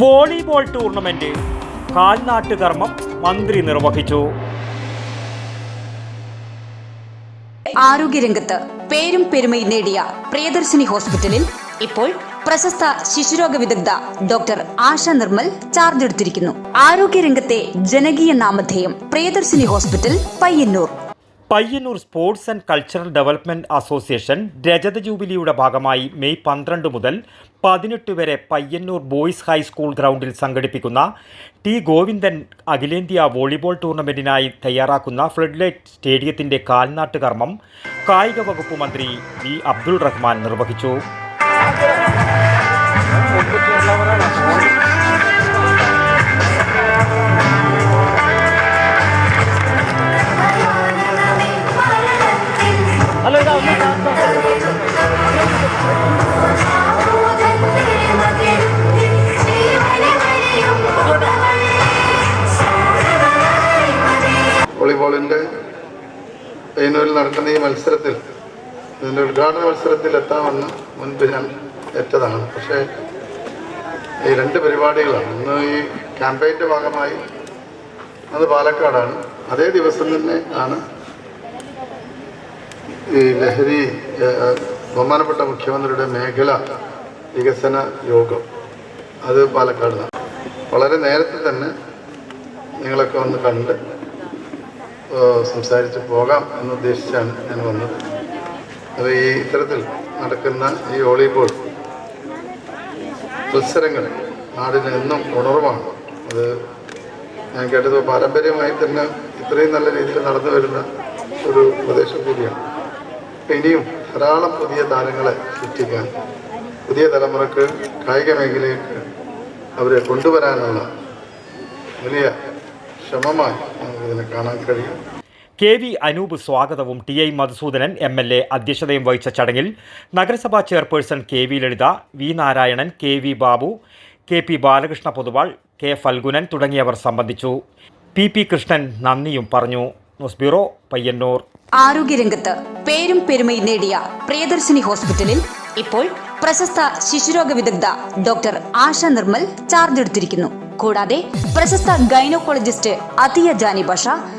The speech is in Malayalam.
വോളിബോൾ ടൂർണമെന്റ് കാൽനാട്ടുകർമ്മം മന്ത്രി നിർവഹിച്ചു. ആരോഗ്യരംഗത്ത് പേരും പെരുമയും നേടിയ പ്രിയദർശിനി ഹോസ്പിറ്റലിൽ ഇപ്പോൾ പ്രശസ്ത ശിശുരോഗ വിദഗ്ധ ഡോക്ടർ ആശ നിർമ്മൽ ചാർജ് എടുത്തിരിക്കുന്നു. ആരോഗ്യരംഗത്തെ ജനകീയ നാമധേയം Priyadarshini hospital Payyanur. Payyanur sports and cultural development association രജത ജൂബിലിയുടെ ഭാഗമായി മെയ് പന്ത്രണ്ട് മുതൽ പതിനെട്ട് വരെ പയ്യന്നൂർ ബോയ്സ് ഹൈസ്കൂൾ ഗ്രൗണ്ടിൽ സംഘടിപ്പിക്കുന്ന ടി ഗോവിന്ദൻ അഖിലേന്ത്യാ വോളിബോൾ ടൂർണമെന്റിനായി തയ്യാറാക്കുന്ന ഫ്ലഡ്ലൈറ്റ് സ്റ്റേഡിയത്തിന്റെ കാൽനാട്ട് കർമ്മം കായിക വകുപ്പ് മന്ത്രി വി അബ്ദുൾ റഹ്മാൻ നിർവഹിച്ചു. വോളിബോളിന്റെ പയ്യന്നൂരിൽ നടക്കുന്ന ഈ മത്സരത്തിൽ ഇതിന്റെ ഉദ്ഘാടന മത്സരത്തിൽ എത്താമെന്ന് മുൻപ് ഞാൻ ഏറ്റതാണ്. പക്ഷേ ഈ രണ്ട് പരിപാടികളാണ്. ഇന്ന് ഈ ക്യാമ്പയിന്റെ ഭാഗമായി അത് പാലക്കാടാണ്. അതേ ദിവസം തന്നെ ആണ് ഈ ലഹരി ബഹുമാനപ്പെട്ട മുഖ്യമന്ത്രിയുടെ മേഖല വികസന യോഗം. അത് പാലക്കാടാണ് വളരെ നേരത്തെ തന്നെ നിങ്ങളൊക്കെ ഒന്ന് കണ്ട് സംസാരിച്ച് പോകാം എന്നുദ്ദേശിച്ചാണ് ഞാൻ വന്നത്. അത് ഈ ഇത്തരത്തിൽ നടക്കുന്ന ഈ വോളിബോൾ മത്സരങ്ങൾ നാടിന് എന്നും ഉണർവാണ്. അത് ഞാൻ കേട്ടത് പാരമ്പര്യമായി തന്നെ ഇത്രയും നല്ല രീതിയിൽ നടന്നു വരുന്ന ഒരു പ്രദേശം കൂടിയാണ്. ഇനിയും ധാരാളം പുതിയ താരങ്ങളെ സൃഷ്ടിക്കാൻ പുതിയ തലമുറയ്ക്ക് കായിക മേഖലയിലേക്ക് അവരെ കൊണ്ടുവരാനുള്ള വലിയ ശ്രമമായി നമുക്കിതിനെ കാണാൻ കഴിയും. കെ വി അനൂപ് സ്വാഗതവും T I Madhusoodanan M L A അധ്യക്ഷതയും വഹിച്ച ചടങ്ങിൽ നഗരസഭാ chairperson K V Lalitha V Narayanan K V Babu K P Balakrishna Poduval K Phalgunan തുടങ്ങിയവർ സംബന്ധിച്ചു. പി പി കൃഷ്ണൻ നന്ദിയും പറഞ്ഞു. News bureau Payyanur. ആരോഗ്യരംഗത്ത് പേരും പെരുമയും നേടിയ പ്രിയദർശിനി ഹോസ്പിറ്റലിൽ ഇപ്പോൾ പ്രശസ്ത ശിശുരോഗ വിദഗ്ധ ഡോക്ടർ ആശ നിർമ്മൽ ചാർജ് എടുത്തിരിക്കുന്നു. കൂടാതെ പ്രശസ്ത ഗൈനോക്കോളജിസ്റ്റ് അതിയ ജാനി ബഷ